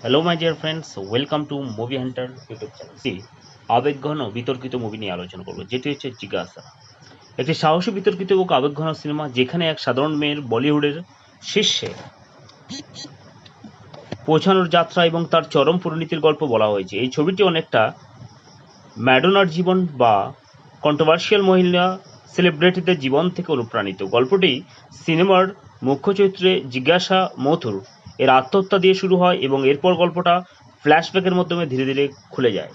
Hello my dear friends welcome to movie hunter YouTube channel আবেগঘন বিতর্কিত movie নিয়ে আলোচনা করব, যেটি হচ্ছে জিজ্ঞাসা। একটি সাহসী, বিতর্কিত এবং আবেগঘন সিনেমা যেখানে এক সাধারণ মেয়ের বলিউডের শীর্ষে পৌঁছানোর যাত্রা এবং তার চরম পরিণতির গল্প বলা হয়েছে। এই ছবিটি অনেকটা ম্যাডোনার জীবন বা কন্ট্রোভার্সিয়াল মহিলা সেলিব্রিটিদের জীবন থেকে অনুপ্রাণিত। গল্পটি সিনেমার মুখ্য চরিত্রে জিজ্ঞাসা মথুর এর আত্মহত্যা দিয়ে শুরু হয় এবং এরপর গল্পটা ফ্ল্যাশব্যাকের মাধ্যমে ধীরে ধীরে খুলে যায়।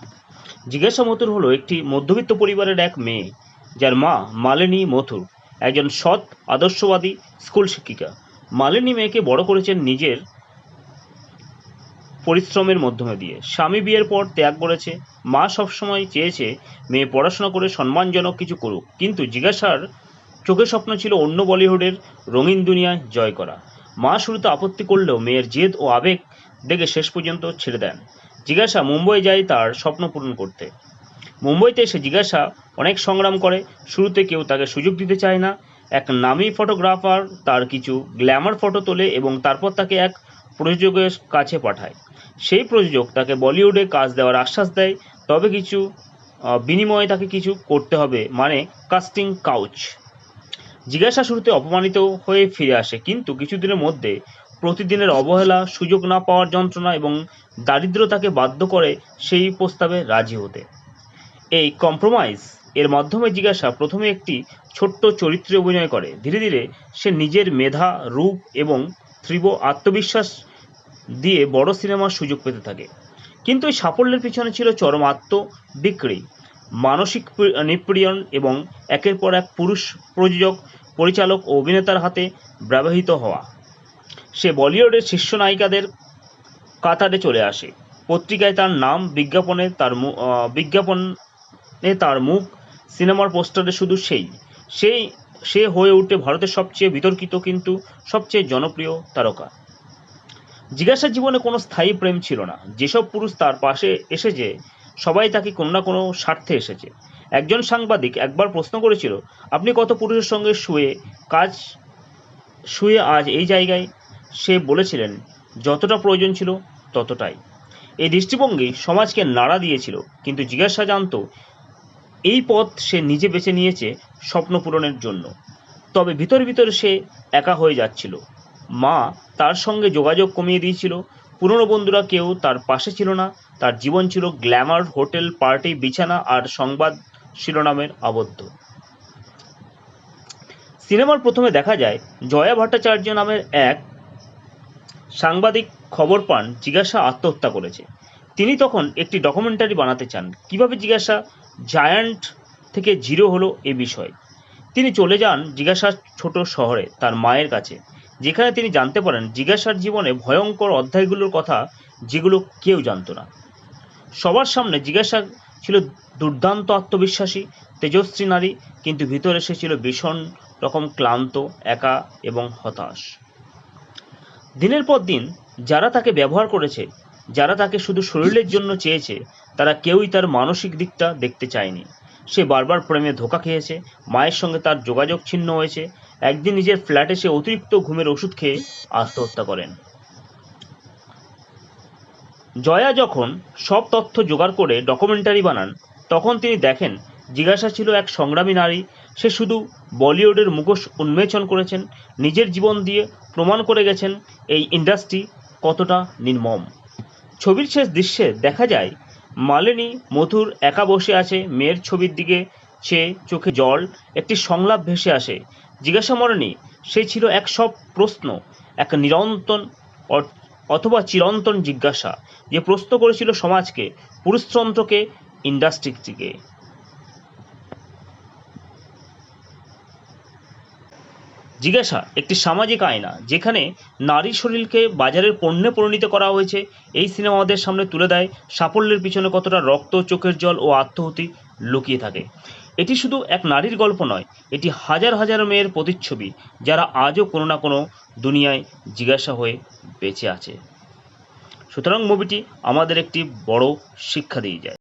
জিজ্ঞাসা মথুর হলো একটি মধ্যবিত্ত পরিবারের এক মেয়ে, যার মা মালিনী মথুর, একজন সৎ, আদর্শবাদী স্কুল শিক্ষিকা। মালিনী মেয়েকে বড় করেছেন নিজের পরিশ্রমের মাধ্যমে দিয়ে। স্বামী বিয়ের পর ত্যাগ করেছে। মা সবসময় চেয়েছে মেয়ে পড়াশোনা করে সম্মানজনক কিছু করুক, কিন্তু জিজ্ঞাসার চোখের স্বপ্ন ছিল অন্য বলিউডের রঙিন দুনিয়ায় জয় করা। মা শুরুতে আপত্তি করলেও মেয়ের জেদ ও আবেগ দেখে শেষ পর্যন্ত ছেড়ে দেন। জিজ্ঞাসা, মুম্বই যায় তার স্বপ্ন পূরণ করতে? মুম্বইতে এসে জিজ্ঞাসা, অনেক সংগ্রাম করে, শুরুতে কেউ তাকে সুযোগ দিতে চায় না। এক নামী ফটোগ্রাফার তার কিছু গ্ল্যামার ফটো তোলে এবং তারপর তাকে এক প্রযোজকের কাছে পাঠায়। সেই প্রযোজক তাকে বলিউডে কাজ দেওয়ার আশ্বাস দেয়, তবে কিছু বিনিময়ে তাকে কিছু করতে হবে মানে কাস্টিং কাউচ। জিজ্ঞাসা শুরুতে অপমানিত হয়ে ফিরে আসে, কিন্তু কিছুদিনের মধ্যে প্রতিদিনের অবহেলা, সুযোগ না পাওয়ার যন্ত্রণা এবং দারিদ্র তাকে বাধ্য করে সেই প্রস্তাবে রাজি হতে। এই কম্প্রোমাইজ এর মাধ্যমে জিজ্ঞাসা প্রথমে একটি ছোট্ট চরিত্রে অভিনয় করে। ধীরে ধীরে সে নিজের মেধা, রূপ এবং তীব্র আত্মবিশ্বাস দিয়ে বড় সিনেমার সুযোগ পেতে থাকে। কিন্তু এই সাফল্যের পিছনে ছিল চরম আত্মবিক্রি, মানসিক পি- নিপীড়ন এবং একের পর এক পুরুষ প্রযোজক পরিচালক ও অভিনেতার হাতে ব্যবহৃত হওয়া। সে বলিউডের শীর্ষ নায়িকাদের কাতারে চলে আসে। পত্রিকায় তার নাম, বিজ্ঞাপনে তার বিজ্ঞাপনে তার মুখ, সিনেমার পোস্টারে শুধু সেই। সেই, সে হয়ে উঠে ভারতের সবচেয়ে বিতর্কিত কিন্তু সবচেয়ে জনপ্রিয় তারকা। জিজ্ঞাসার জীবনে কোনো স্থায়ী প্রেম ছিল না। যেসব পুরুষ তার পাশে এসেছে, সবাই তাকে কোনো না কোনো স্বার্থে এসেছে। একজন সাংবাদিক একবার প্রশ্ন করেছিল, আপনি কত পুরুষের সঙ্গে শুয়ে কাজ, শুয়ে আজ এই জায়গায়? সে বলেছিলেন, যতটা প্রয়োজন ছিল ততটাই। এই দৃষ্টিভঙ্গি সমাজকে নাড়া দিয়েছিল, কিন্তু জিজ্ঞাসা জানতো, এই পথ সে নিজে বেছে নিয়েছে স্বপ্ন পূরণের জন্য। তবে ভিতর ভিতরে সে একা হয়ে যাচ্ছিল। মা তার সঙ্গে যোগাযোগ কমিয়ে দিয়েছিল, পুরনো বন্ধুরা কেউ তার পাশে ছিল না, তার জীবন ছিল গ্ল্যামার হোটেল, পার্টি, বিছানা আর সংবাদ শিরোনামের আবদ্ধ। সিনেমার প্রথমে দেখা যায় জয়া ভট্টাচার্য নামের এক সাংবাদিক খবর পান জিজ্ঞাসা আত্মহত্যা করেছে। তিনি তখন একটি ডকুমেন্টারি বানাতে চান। কীভাবে জিজ্ঞাসা জায়ান্ট থেকে জিরো হলো এ বিষয়। তিনি চলে যান জিজ্ঞাসার ছোট শহরে, তার মায়ের কাছে, যেখানে তিনি জানতে পারেন জিজ্ঞাসার জীবনে ভয়ঙ্কর অধ্যায়গুলোর কথা যেগুলো কেউ জানতো না। সবার সামনে জিজ্ঞাসা ছিল দুর্দান্ত আত্মবিশ্বাসী, তেজস্বী নারী, কিন্তু ভিতরে সে ছিল ভীষণ রকম ক্লান্ত, একা এবং হতাশ। দিনের পর দিন যারা তাকে ব্যবহার করেছে, যারা তাকে শুধু শরীরের জন্য চেয়েছে, তারা কেউই তার মানসিক দিকটা দেখতে চায়নি। সে বারবার প্রেমে ধোকা খেয়েছে, মায়ের সঙ্গে তার যোগাযোগ ছিন্ন হয়েছে, একদিন নিজের ফ্ল্যাটে সে অতিরিক্ত ঘুমের ওষুধ খেয়ে আত্মহত্যা করেন। জয়া যখন সব তথ্য জোগাড় করে ডকুমেন্টারি বানান, তখন তিনি দেখেন জিজ্ঞাসা ছিল এক সংগ্রামী নারী। সে শুধু বলিউডের মুখোশ উন্মোচন করেছেন, নিজের জীবন দিয়ে প্রমাণ করে গেছেন এই ইন্ডাস্ট্রি কতটা নির্মম। ছবির শেষ দৃশ্যে দেখা যায়, মালিনী মথুর একা বসে আছে, মেয়ের ছবির দিকে সে চোখে জল, একটি সংলাপ ভেসে আসে। জিজ্ঞাসা মরণী সে ছিল এক সব প্রশ্ন, এক নিরন্তন অথবা চিরন্তন জিজ্ঞাসা যে প্রশ্ন করেছিল সমাজকে, পুরুষতন্ত্রকে, ইন্ডাস্ট্রিটিকে। জিজ্ঞাসা, একটি সামাজিক আয়না, যেখানে নারী শরীরকে বাজারের পণ্যে পরিণত করা হয়েছে, এই সিনেমা আমাদের সামনে তুলে দেয়, সাফল্যের পিছনে কতটা রক্ত, চোখের জল ও আত্মহতি লুকিয়ে থাকে। এটি শুধু এক নারীর গল্প নয়, এটি হাজার হাজার মেয়ের প্রতিচ্ছবি যারা আজও কোনো না কোনো দুনিয়ায় জিজ্ঞাসা হয়ে বেঁচে আছে। সুতরাং মুভিটি আমাদের একটি বড় শিক্ষা দিয়ে যায়।